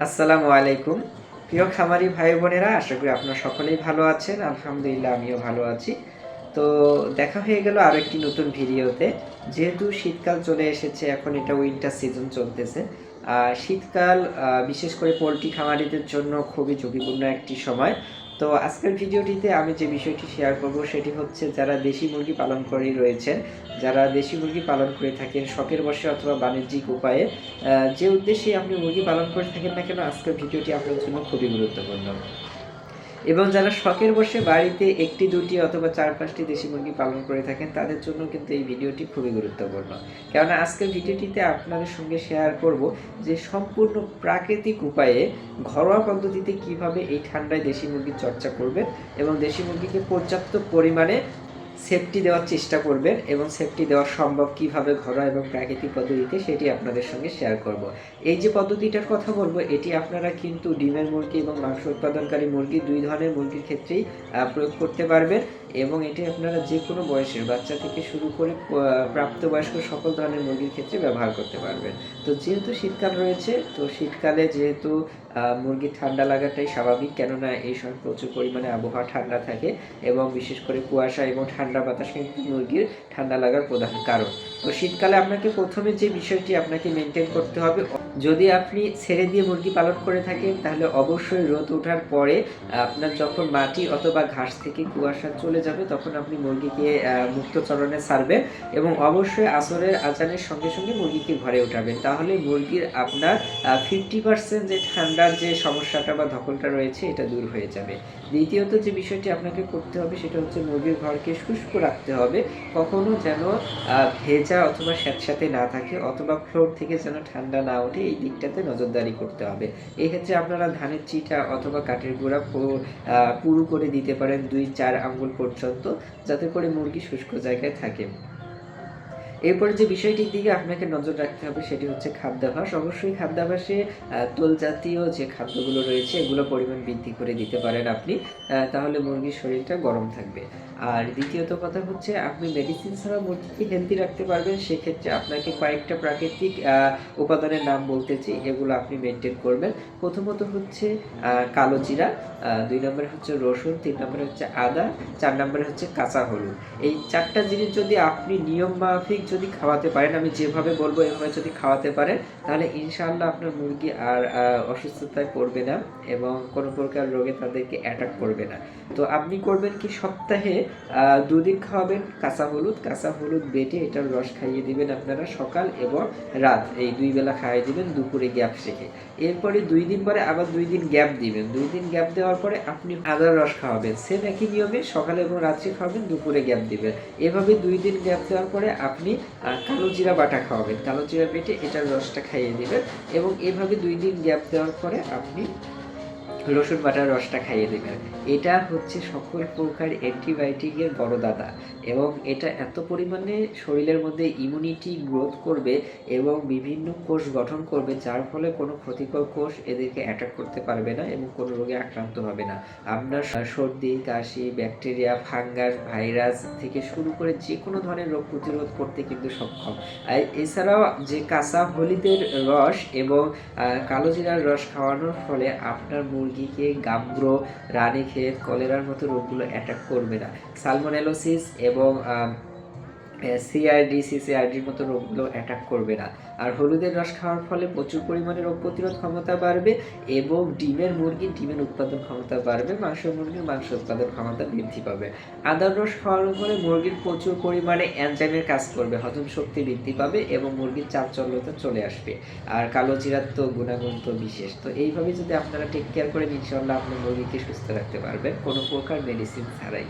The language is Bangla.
আসসালামু আলাইকুম। প্রিয় খামারি ভাই বোনেরা, আশা করি আপনারা সকলেই ভালো আছেন। আলহামদুলিল্লাহ, আমিও ভালো আছি। তো দেখা হয়ে গেল আরও একটি নতুন ভিডিওতে। যেহেতু শীতকাল চলে এসেছে, এখন এটা উইন্টার সিজন চলতেছে। আর শীতকাল বিশেষ করে পোলট্রি খামারিদের জন্য খুবই ঝুঁকিপূর্ণ একটি সময়। তো আজকের ভিডিওটিতে আমি যে বিষয়টি শেয়ার করব সেটি হচ্ছে যারা দেশি মুরগি পালন করেই রয়েছেন, যারা দেশি মুরগি পালন করে থাকেন শখের বসে অথবা বাণিজ্যিক উপায়ে যে উদ্দেশ্যে আপনি মুরগি পালন করে থাকেন না কেন, আজকের ভিডিওটি আপনার জন্য খুবই গুরুত্বপূর্ণ। এবং যারা শখের বসে বাড়িতে একটি, দুটি অথবা চার পাঁচটি দেশি মুরগি পালন করে থাকেন, তাদের জন্য কিন্তু এই ভিডিওটি খুবই গুরুত্বপূর্ণ। কেননা আজকের ভিডিওটিতে আপনাদের সঙ্গে শেয়ার করব যে সম্পূর্ণ প্রাকৃতিক উপায়ে, ঘরোয়া পদ্ধতিতে কীভাবে এই ঠান্ডায় দেশি মুরগির চর্চা করবেন এবং দেশি মুরগিকে পর্যাপ্ত পরিমাণে সেফটি দেওয়ার চেষ্টা করবেন এবং সেফটি দেওয়া সম্ভব কীভাবে ঘরোয়া এবং প্রাকৃতিক পদ্ধতিতে সেটি আপনাদের সঙ্গে শেয়ার করব। এই যে পদ্ধতিটার কথা বলব, এটি আপনারা কিন্তু ডিমের মুরগি এবং মাংস উৎপাদনকারী মুরগি, দুই ধরনের মুরগির ক্ষেত্রেই প্রয়োগ করতে পারবেন। এবং এটি আপনারা যে কোনো বয়সের বাচ্চা থেকে শুরু করে প্রাপ্তবয়স্ক সকল ধরনের মুরগির ক্ষেত্রে ব্যবহার করতে পারবেন। তো যেহেতু শীতকাল রয়েছে, তো শীতকালে যেহেতু মুরগির ঠান্ডা লাগাটাই স্বাভাবিক, কেননা এই সময় প্রচুর পরিমাণে আবহাওয়া ঠান্ডা থাকে এবং বিশেষ করে কুয়াশা এবং ঠান্ডা বাতাস কিন্তু মুরগির ঠান্ডা লাগার প্রধান কারণ। তো শীতকালে আপনাকে প্রথমে যে বিষয়টি আপনাকে মেনটেন করতে হবে, যদি আপনি ছেড়ে দিয়ে মুরগি পালন করে থাকেন, তাহলে অবশ্যই রোদ ওঠার পরে আপনার যখন মাটি অথবা ঘাস থেকে কুয়াশা চলে যাবে, তখন আপনি মুরগিকে মুক্ত চরণে ছাড়বেন এবং অবশ্যই আসরের আজানের সঙ্গে সঙ্গে মুরগিকে ঘরে উঠাবেন। তাহলে মুরগির আপনার ফিফটি পার্সেন্ট যে ঠান্ডার যে সমস্যাটা বা ধকলটা রয়েছে, এটা দূর হয়ে যাবে। দ্বিতীয়ত যে বিষয়টি আপনাকে করতে হবে, সেটা হচ্ছে মুরগির ঘরকে শুষ্ক রাখতে হবে। কখনো যেন ভেজা অথবা স্যাঁতস্যাঁতে না থাকে, অথবা ফ্লোর থেকে যেন ঠান্ডা না ওঠে, এই দিকটাতে নজরদারি করতে হবে। এক্ষেত্রে আপনারা ধানের চিটা অথবা কাঠের গুঁড়া পুরু করে দিতে পারেন, দুই চার আঙ্গুল পর্যন্ত যাতে করে মুরগি শুষ্ক জায়গায় থাকে। এরপরে যে বিষয়টির দিকে আপনাকে নজর রাখতে হবে সেটি হচ্ছে খাদ্যাভ্যাস অবশ্যই খাদ্যাভ্যাসে আহ, তোল জাতীয় যে খাদ্যগুলো রয়েছে এগুলো পরিমাণ বৃদ্ধি করে দিতে পারেন আপনি তাহলে মুরগির শরীরটা গরম থাকবে। আর দ্বিতীয়ত কথা হচ্ছে আপনি মেডিসিন ছাড়া মুরগিকে হেলদি রাখতে পারবেন সেক্ষেত্রে আপনাকে কয়েকটা প্রাকৃতিক উপাদানের নাম বলতেছি এগুলো আপনি মেনটেন করবেন। প্রথমত হচ্ছে কালো জিরা দুই নম্বরে হচ্ছে রসুন তিন নম্বরে হচ্ছে আদা চার নম্বরে হচ্ছে কাঁচা হলুদ। এই চারটা জিনিস যদি আপনি নিয়ম মাফিক যদি খাওয়াতে পারেন, আমি যেভাবে বলব এভাবে যদি খাওয়াতে পারেন, তাহলে ইনশাআল্লাহ আপনার মুরগি আর অসুস্থতায় পড়বে না এবং কোনো প্রকার রোগে তাদেরকে অ্যাটাক করবে না। তো আপনি করবেন কি সপ্তাহে দুদিন খাওয়াবেন কাঁচা হলুদ কাঁচা হলুদ বেটে এটার রস খাইয়ে দিবেন আপনারা সকাল এবং রাত। এই দুই বেলা খাইয়ে দিবেন, দুপুরে গ্যাপ রেখে। এরপরে দুই দিন পরে আবার দুই দিন গ্যাপ দিবেন। দুই দিন গ্যাপ দেওয়ার পরে আপনি আদার রস খাওয়াবেন। সেম একই নিয়মে সকালে এবং রাত্রে খাওয়াবেন, দুপুরে গ্যাপ দিবেন। এভাবে দুই দিন গ্যাপ দেওয়ার পরে আপনি কালো জিরা বাটা খাওয়াবেন। কালো জিরা বেটে এটার রসটা খাইয়ে দেবেন এবং এভাবে দুই দিন গ্যাপ দেওয়ার পরে আপনি রসুন বাটার রসটা খাইয়ে দেবেন। এটা হচ্ছে সকল প্রকার অ্যান্টিবায়োটিকের বড় দাদা এবং এটা এত পরিমাণে শরীরের মধ্যে ইমিউনিটি গ্রোথ করবে এবং বিভিন্ন কোষ গঠন করবে যার ফলে কোনো ক্ষতিকর কোষ এদেরকে অ্যাটাক করতে পারবে না এবং কোনো রোগে আক্রান্ত হবে না। আপনার সর্দি কাশি ব্যাকটেরিয়া ফাঙ্গাস ভাইরাস থেকে শুরু করে যে কোনো ধরনের রোগ প্রতিরোধ করতে কিন্তু সক্ষম। এছাড়াও যে কাঁচা হলিদের রস এবং আহ, কালো জিরার রস খাওয়ানোর ফলে আপনার মুরগিকে গাম্ব্রো রানীক্ষেত কলেরার মতো রোগগুলো অ্যাটাক করবে না। সালমোনেলোসিস এবং সিআরডি সিসিআরডির মতো রোগগুলো অ্যাটাক করবে না। আর হলুদের রস খাওয়ার ফলে প্রচুর পরিমাণে রোগ প্রতিরোধ ক্ষমতা বাড়বে এবং ডিমের মুরগির ডিমের উৎপাদন ক্ষমতা বাড়বে, মাংস মুরগির মাংস উৎপাদন ক্ষমতা বৃদ্ধি পাবে। আদার রস খাওয়ার ফলে মুরগির প্রচুর পরিমাণে এনজাইমের কাজ করবে, হজম শক্তি বৃদ্ধি পাবে এবং মুরগির চাঞ্চল্যতা চলে আসবে। আর কালো জিরার তো গুণাগুণ তো বিশেষ। তো এইভাবে যদি আপনারা টেক কেয়ার করেন ইনশাল্লাহ আপনার মুরগিকে সুস্থ রাখতে পারবেন, কোনো প্রকার মেডিসিন ছাড়াই।